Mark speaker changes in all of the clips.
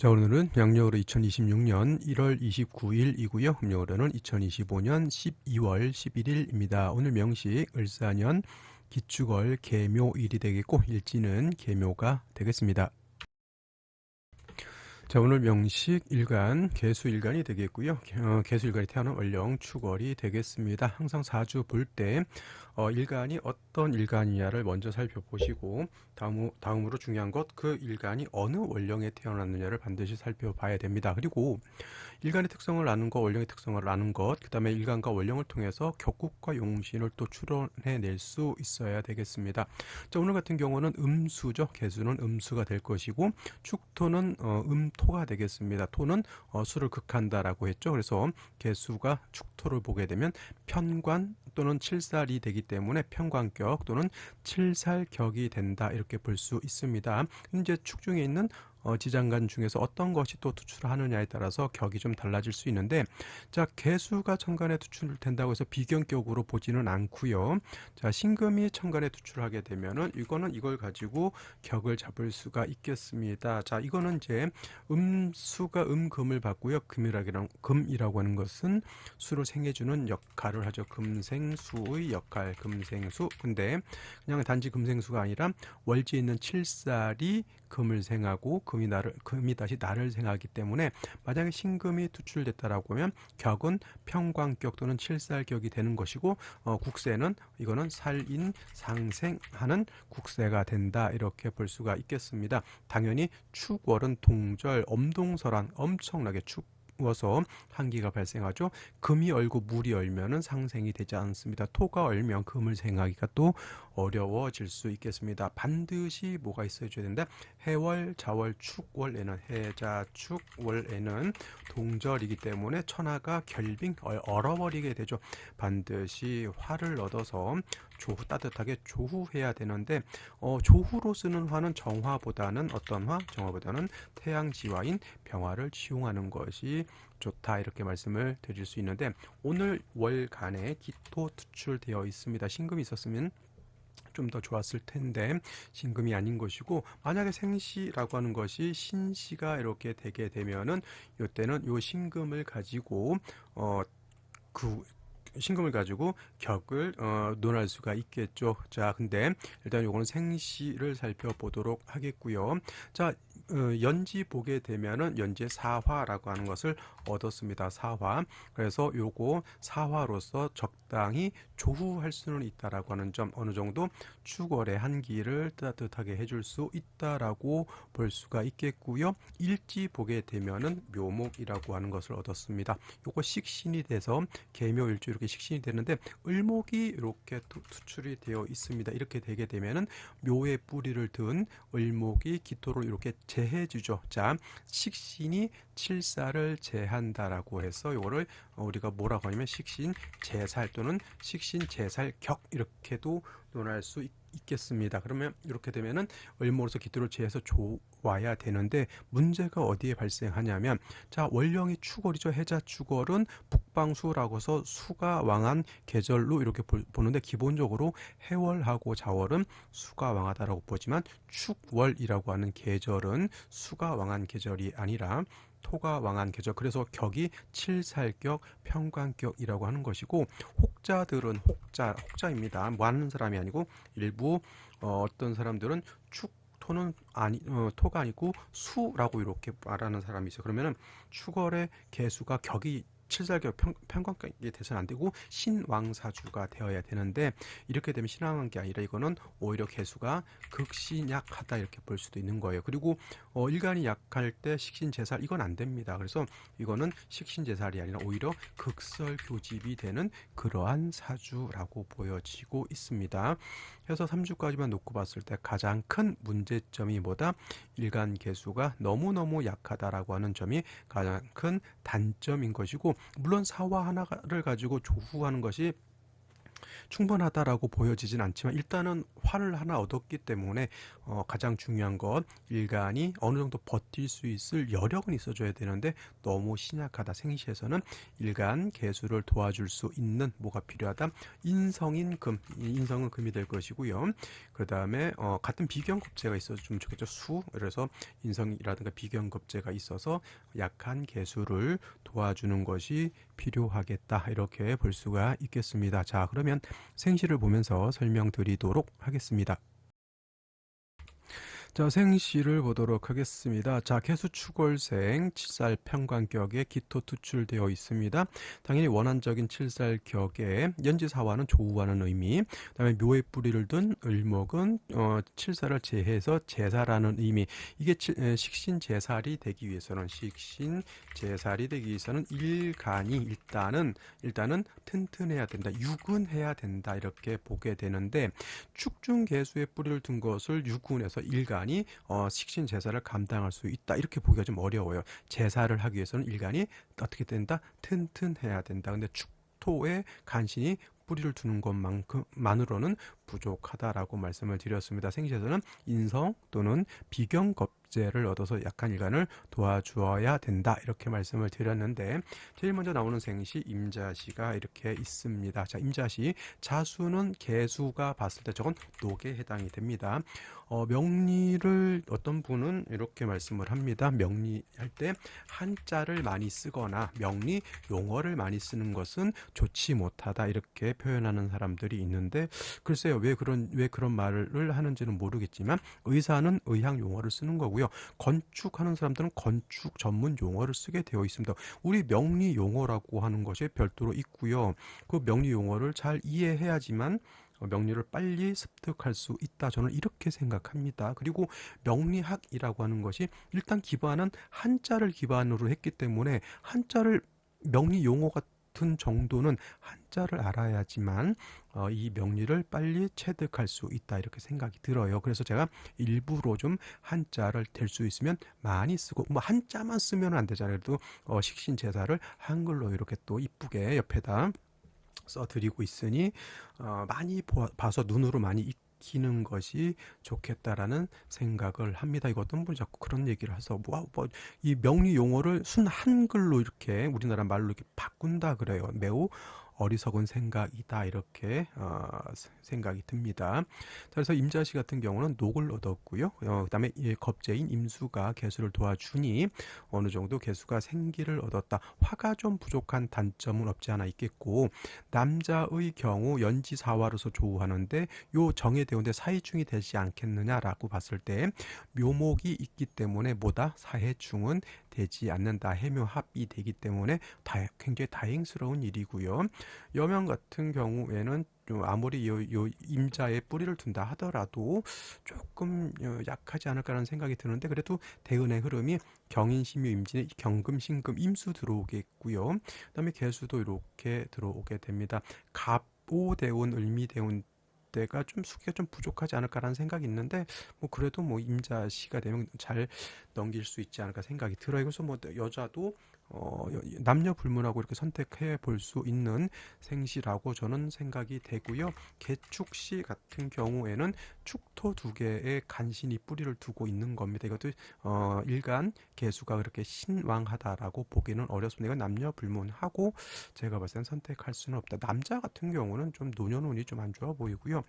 Speaker 1: 자, 오늘은 양력으로 2026년 1월 29일이고요. 음력으로는 2025년 12월 11일입니다. 오늘 명식 을사년 기축월 개묘일이 되겠고 일지는 개묘가 되겠습니다. 자 오늘 명식 일간 개수 일간이 되겠고요. 어, 개수 일간이 태어난 월령 축월이 되겠습니다. 항상 사주 볼때 어, 일간이 어떤 일간이냐를 먼저 살펴보시고 다음, 다음으로 중요한 것 그 일간이 어느 원령에 태어났느냐를 반드시 살펴봐야 됩니다. 그리고 일간의 특성을 아는 것, 원령의 특성을 아는 것, 그 다음에 일간과 원령을 통해서 격국과 용신을 또 추론해낼 수 있어야 되겠습니다. 자, 오늘 같은 경우는 음수죠. 개수는 음수가 될 것이고 축토는 어, 음 토가 되겠습니다. 토는 어, 수를 극한다라고 했죠. 그래서 개수가 축토를 보게 되면 편관 또는 칠살이 되기 때문에 편관격 또는 칠살격이 된다 이렇게 볼 수 있습니다. 이제 축 중에 있는 어, 지장간 중에서 어떤 것이 또 투출하느냐에 따라서 격이 좀 달라질 수 있는데 자 개수가 천간에 투출된다고 해서 비견격으로 보지는 않고요. 자 신금이 천간에 투출하게 되면은 이거는 이걸 가지고 격을 잡을 수가 있겠습니다. 자 이거는 이제 음수가 음금을 받고요. 금이라고 금이라고 하는 것은 수를 생해주는 역할을 하죠. 금생수의 역할 금생수. 근데 그냥 단지 금생수가 아니라 월지에 있는 칠살이 금을 생하고 금이 나를 금이 다시 나를 생하기 때문에 만약에 신금이 투출됐다라고 하면 격은 평광격 또는 칠살격이 되는 것이고 어, 국세는 이거는 살인 상생하는 국세가 된다 이렇게 볼 수가 있겠습니다. 당연히 축월은 동절 엄동설한 엄청나게 축 어서 한기가 발생하죠. 금이 얼고 물이 얼면은 상생이 되지 않습니다. 토가 얼면 금을 생하기가 또 어려워질 수 있겠습니다. 반드시 뭐가 있어줘야 된다. 해월, 자월, 축월에는 해자, 축월에는 동절이기 때문에 천하가 결빙 얼어버리게 되죠. 반드시 화를 얻어서 조후 따뜻하게 조후해야 되는데 어, 조후로 쓰는 화는 정화보다는 어떤 화? 정화보다는 태양지화인 병화를 치용하는 것이 좋다 이렇게 말씀을 드릴 수 있는데 오늘 월간에 기토 투출되어 있습니다. 신금이 있었으면 좀더 좋았을 텐데 신금이 아닌 것이고 만약에 생시라고 하는 것이 신시가 이렇게 되게 되면은 이때는 요 신금을 가지고 어그 신금을 가지고 격을 어, 논할 수가 있겠죠. 자, 근데 일단 요거는 생시를 살펴보도록 하겠고요. 자, 어, 연지 보게 되면은 연지 사화라고 하는 것을 얻었습니다. 사화. 그래서 요거 사화로서 적 당히 조후할 수는 있다라고 하는 점 어느 정도 축월의 한기를 따뜻하게 해줄 수 있다라고 볼 수가 있겠고요. 일지 보게 되면은 묘목이라고 하는 것을 얻었습니다. 요거 식신이 돼서 개묘일주 이렇게 식신이 되는데 을목이 이렇게 투출이 되어 있습니다. 이렇게 되게 되면은 묘의 뿌리를 든 을목이 기토로 이렇게 제 제해주죠. 자, 식신이 칠사를 제한다라고 해서 이거를 우리가 뭐라고 하냐면 식신 제살 또는 식신 제살 격 이렇게도 논할 수 있, 겠습니다. 그러면 이렇게 되면은 을모로서 기토를 제해서 좋아야 되는데 문제가 어디에 발생하냐면 자 월령이 축월이죠. 해자 축월은 북방수라고 해서 수가 왕한 계절로 이렇게 보, 는데 기본적으로 해월하고 자월은 수가 왕하다라고 보지만 축월이라고 하는 계절은 수가 왕한 계절이 아니라 토가 왕한 계절 그래서 격이 칠살격 평관격이라고 하는 것이고 혹자들은 혹자 혹자입니다 많은 사람이 아니고 일부 어, 어떤 사람들은 축 토는 아니 어, 토가 아니고 수라고 이렇게 말하는 사람이 있어요. 그러면은 축월의 개수가 격이 칠살격 평관격이 돼서는 안 되고 신왕사주가 되어야 되는데 이렇게 되면 신왕한 게 아니라 이거는 오히려 개수가 극신약하다 이렇게 볼 수도 있는 거예요. 그리고 어, 일간이 약할 때 식신제살 이건 안 됩니다. 그래서 이거는 식신제살이 아니라 오히려 극설교집이 되는 그러한 사주라고 보여지고 있습니다. 그래서 3주까지만 놓고 봤을 때 가장 큰 문제점이 뭐다? 일간 개수가 너무너무 약하다라고 하는 점이 가장 큰 단점인 것이고 물론 사화 하나를 가지고 조후하는 것이 충분하다라고 보여지진 않지만 일단은 화를 하나 얻었기 때문에 어, 가장 중요한 건 일간이 어느 정도 버틸 수 있을 여력은 있어줘야 되는데 너무 신약하다 생시에서는 일간 개수를 도와줄 수 있는 뭐가 필요하다? 인성인 금 인성은 금이 될 것이고요. 그 다음에 어, 같은 비견급제가 있어주면 좋겠죠. 수. 그래서 인성이라든가 비견급제가 있어서 약한 개수를 도와주는 것이 필요하겠다. 이렇게 볼 수가 있겠습니다. 자 그러면 생시를 보면서 설명드리도록 하겠습니다. 자, 생시를 보도록 하겠습니다. 자, 개수축월생 칠살 평관격에 기토 투출되어 있습니다. 당연히 원한적인 칠살격에 연지사화는 조우하는 의미, 그 다음에 묘의 뿌리를 둔 을목은 어, 칠살을 제해서 제사라는 의미. 이게 칠, 에, 식신 제살이 되기 위해서는 식신 제살이 되기 위해서는 일간이 일단은 일단은 튼튼해야 된다. 유근해야 된다. 이렇게 보게 되는데 축중 개수의 뿌리를 둔 것을 유근해서 일간 일간이 어, 식신 제사를 감당할 수 있다 이렇게 보기가 좀 어려워요. 제사를 하기 위해서는 일간이 어떻게 된다? 튼튼해야 된다. 근데 축토의 간신이 뿌리를 두는 것만큼만으로는 부족하다라고 말씀을 드렸습니다. 생시에서는 인성 또는 비경겁제를 얻어서 약한 일간을 도와주어야 된다 이렇게 말씀을 드렸는데 제일 먼저 나오는 생시 임자시가 이렇게 있습니다. 자 임자시 자수는 개수가 봤을 때 저건 녹에 해당이 됩니다. 어, 명리를 어떤 분은 이렇게 말씀을 합니다. 명리할 때 한자를 많이 쓰거나 명리 용어를 많이 쓰는 것은 좋지 못하다 이렇게 표현하는 사람들이 있는데 글쎄요 왜 그런 왜 그런 말을 하는지는 모르겠지만 의사는 의학 용어를 쓰는 거고요. 건축하는 사람들은 건축 전문 용어를 쓰게 되어 있습니다. 우리 명리 용어라고 하는 것이 별도로 있고요. 그 명리 용어를 잘 이해해야지만 어, 명리를 빨리 습득할 수 있다. 저는 이렇게 생각합니다. 그리고 명리학이라고 하는 것이 일단 기반은 한자를 기반으로 했기 때문에 한자를 명리 용어 같은 정도는 한자를 알아야지만 어, 이 명리를 빨리 체득할 수 있다 이렇게 생각이 들어요. 그래서 제가 일부러 좀 한자를 될 수 있으면 많이 쓰고 뭐 한자만 쓰면 안 되잖아요. 그래도 어, 식신 제사를 한글로 이렇게 또 이쁘게 옆에다 써드리고 있으니 어, 많이 보, 봐서 눈으로 많이 익히는 것이 좋겠다라는 생각을 합니다. 이거 어떤 분이 자꾸 그런 얘기를 해서 뭐, 뭐, 이 명리 용어를 순 한글로 이렇게 우리나라 말로 이렇게 바꾼다 그래요. 매우 어리석은 생각이다 이렇게 어, 생각이 듭니다. 그래서 임자씨 같은 경우는 녹을 얻었고요. 어, 그다음에 이 겁제인 임수가 개수를 도와주니 어느 정도 개수가 생기를 얻었다. 화가 좀 부족한 단점은 없지 않아 있겠고 남자의 경우 연지사화로서 조우하는데 요 정해대운데 사해충이 되지 않겠느냐라고 봤을 때 묘목이 있기 때문에 뭐다 사해충은 되지 않는다. 해묘 합이 되기 때문에 다, 굉장히 다행스러운 일이고요. 여명 같은 경우에는 아무리 요, 요 임자의 뿌리를 둔다 하더라도 조금 어, 약하지 않을까라는 생각이 드는데 그래도 대운의 흐름이 경인, 심유, 임진, 경금, 신금, 임수 들어오겠고요. 그다음에 개수도 이렇게 들어오게 됩니다. 갑 오 대운, 을미 대운 때가 좀 수기가 좀 부족하지 않을까라는 생각이 있는데 뭐 그래도 뭐 임자 시가 되면 잘 넘길 수 있지 않을까 생각이 들어요. 그래서 뭐 여자도 어, 남녀 불문하고 이렇게 선택해 볼 수 있는 생시라고 저는 생각이 되고요. 개축시 같은 경우에는 축토 두 개의 간신히 뿌리를 두고 있는 겁니다. 이것도 어, 일간 개수가 그렇게 신왕하다라고 보기는 어렵습니다. 남녀 불문하고 제가 봤을 땐 선택할 수는 없다. 남자 같은 경우는 좀 노년운이 좀 안 좋아 보이고요.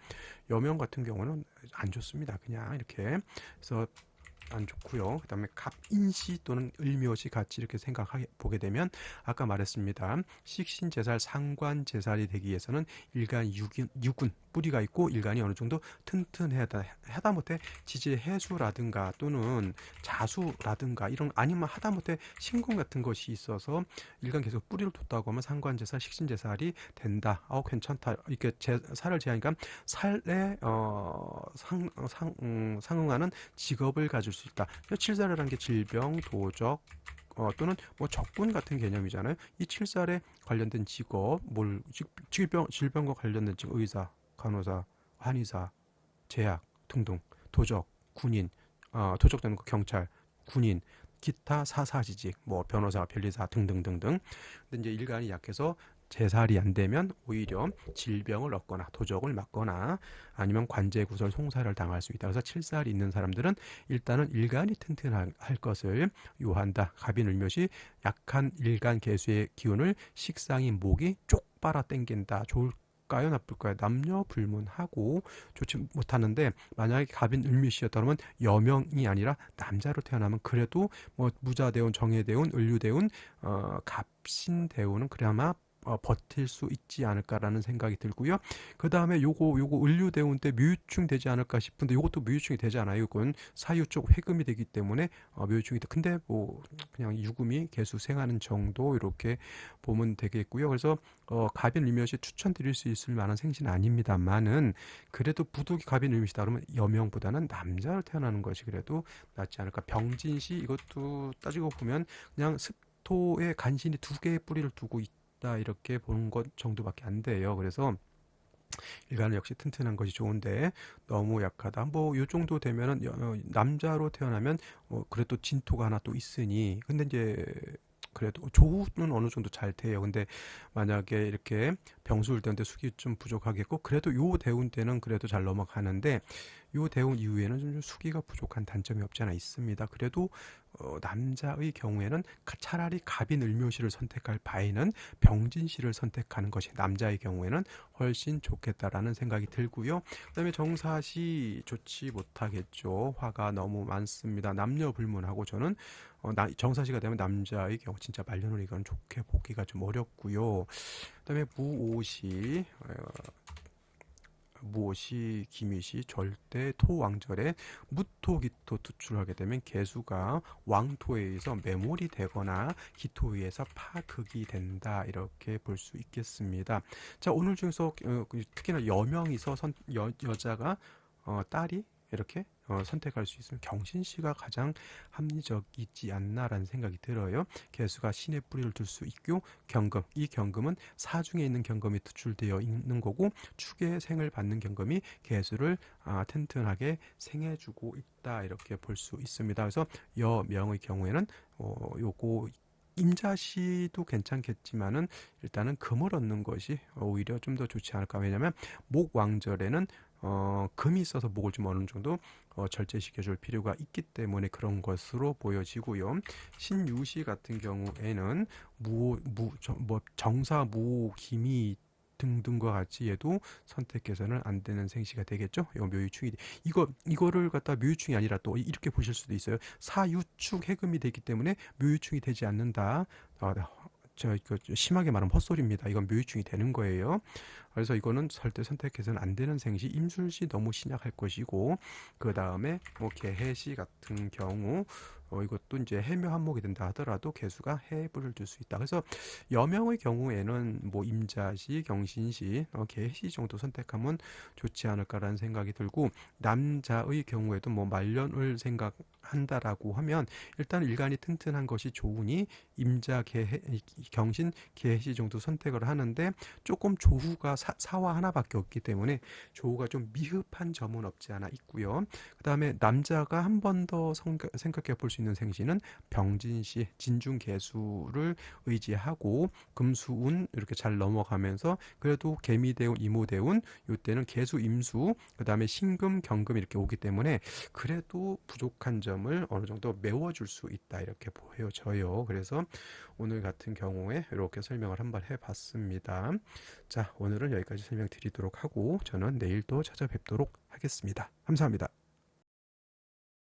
Speaker 1: 여명 같은 경우는 안 좋습니다. 그냥 이렇게 그래서 안 좋고요. 그 다음에 갑인시 또는 을묘시 같이 이렇게 생각해 보게 되면 아까 말했습니다. 식신제살 상관제살이 되기 위해서는 일간 유군, 유군 뿌리가 있고 일간이 어느 정도 튼튼해야 하다못해 지지 해수라든가 또는 자수라든가 이런 아니면 하다못해 신궁 같은 것이 있어서 일간 계속 뿌리를 뒀다고 하면 상관제살 식신제살이 된다. 어 괜찮다. 이렇게 제, 살을 제하니까 살에 어, 상, 상, 음, 상응하는 직업을 가질 수 있다. 칠살이라는 게 질병, 도적, 어, 또는 뭐 적군 같은 개념이잖아요. 이 칠살에 관련된 직업, 뭘 질병 질병과 관련된 직업, 의사, 간호사, 한의사, 제약 등등 도적, 군인, 어, 도적 되는 그 경찰, 군인, 기타 사사지직, 뭐 변호사, 변리사 등등등등. 근데 이제 일간이 약해서 재살이 안 되면 오히려 질병을 얻거나 도적을 맞거나 아니면 관제 구설 송사를 당할 수 있다. 그래서 칠살이 있는 사람들은 일단은 일간이 튼튼할 것을 요한다. 갑인 을묘시 약한 일간 개수의 기운을 식상인 목이 쪽 빨아 당긴다. 좋을 까요, 나쁠까요? 남녀 불문하고 좋지 못하는데 만약에 갑인 을미씨였다면 여명이 아니라 남자로 태어나면 그래도 뭐 무자대운, 정예대운, 을류대운, 어, 갑신대운은 그나마 어, 버틸 수 있지 않을까라는 생각이 들고요. 그 다음에 요거 요거 을류대운 때 묘유충 되지 않을까 싶은데 요것도 묘유충이 되지 않아요. 이건 사유 쪽 회금이 되기 때문에 어, 묘유충이 돼. 근데 뭐 그냥 유금이 개수 생하는 정도 이렇게 보면 되겠고요. 그래서 어, 갑인 을묘시 추천드릴 수 있을 만한 생신은 아닙니다만은 그래도 부득이 갑인 을묘시다 그러면 여명보다는 남자로 태어나는 것이 그래도 낫지 않을까. 병진시 이것도 따지고 보면 그냥 습 토에 간신히 두 개의 뿌리를 두고 있. 있다 이렇게 보는 것 정도밖에 안 돼요. 그래서 일간은 역시 튼튼한 것이 좋은데 너무 약하다. 뭐 요 정도 되면은 어, 남자로 태어나면 어 그래도 진토가 하나 또 있으니 근데 이제 그래도 조후는 어느 정도 잘 돼요. 근데 만약에 이렇게 병수를 때는데 숙이 좀 부족하겠고 그래도 요 대운 때는 그래도 잘 넘어가는데 요 대운 이후에는 좀 수기가 부족한 단점이 없지 않아 있습니다. 그래도 어, 남자의 경우에는 차라리 갑인 을묘시를 선택할 바에는 병진시를 선택하는 것이 남자의 경우에는 훨씬 좋겠다라는 생각이 들고요. 그다음에 정사시 좋지 못하겠죠. 화가 너무 많습니다. 남녀 불문하고 저는 어, 나, 정사시가 되면 남자의 경우 진짜 말년을 이건 좋게 보기가 좀 어렵고요. 그다음에 무오시 어, 무엇이 기미시 절대 토왕절에 무토기토 투출하게 되면 개수가 왕토에 의해서 매몰이 되거나 기토에 의해서 파극이 된다 이렇게 볼 수 있겠습니다. 자 오늘 중에서 어, 그 특히나 여명이서 선, 여, 여자가 어, 딸이 이렇게 어, 선택할 수 있으면 경신 씨가 가장 합리적이지 않나라는 생각이 들어요. 개수가 신의 뿌리를 둘 수 있고 경금 이 경금은 사중에 있는 경금이 투출되어 있는 거고 축의 생을 받는 경금이 개수를 아, 튼튼하게 생해주고 있다 이렇게 볼 수 있습니다. 그래서 여명의 경우에는 어, 요거 임자시도 괜찮겠지만은 일단은 금을 얻는 것이 오히려 좀 더 좋지 않을까 왜냐하면 목왕절에는 어, 금이 있어서 목을 좀 어느 정도 어, 절제시켜 줄 필요가 있기 때문에 그런 것으로 보여지고요. 신유시 같은 경우에는 무, 무, 저, 뭐 정사, 무, 기미 등등과 같이 얘도 선택해서는 안 되는 생시가 되겠죠. 이거 묘유충이 이거 이거를 갖다 묘유충이 아니라 또 이렇게 보실 수도 있어요. 사유축 해금이 되기 때문에 묘유충이 되지 않는다. 어, 저, 그, 심하게 말하면 헛소리입니다. 이건 묘유충이 되는 거예요. 그래서 이거는 절대 선택해서는 안 되는 생시 임술시 너무 신약할 것이고 그 다음에 뭐 개해시 같은 경우 어, 이것도 이제 해묘 한목이 된다 하더라도 개수가 해불을 줄수 있다. 그래서 여명의 경우에는 뭐 임자시, 경신시, 어, 개시 정도 선택하면 좋지 않을까라는 생각이 들고 남자의 경우에도 뭐 말년을 생각한다라고 하면 일단 일간이 튼튼한 것이 좋으니 임자, 개, 경신, 개시 정도 선택을 하는데 조금 조후가 사, 사화 하나밖에 없기 때문에 조우가 좀 미흡한 점은 없지 않아 있고요. 그 다음에 남자가 한 번 더 생각해 볼 수 있는 생시는 병진시, 진중개수를 의지하고 금수운 이렇게 잘 넘어가면서 그래도 개미대운, 이모대운 이때는 개수, 임수, 그 다음에 신금, 경금 이렇게 오기 때문에 그래도 부족한 점을 어느 정도 메워줄 수 있다 이렇게 보여져요. 그래서 오늘 같은 경우에 이렇게 설명을 한번 해봤습니다. 자, 오늘은 여기까지 설명드리도록 하고 저는 내일 또 찾아뵙도록 하겠습니다. 감사합니다.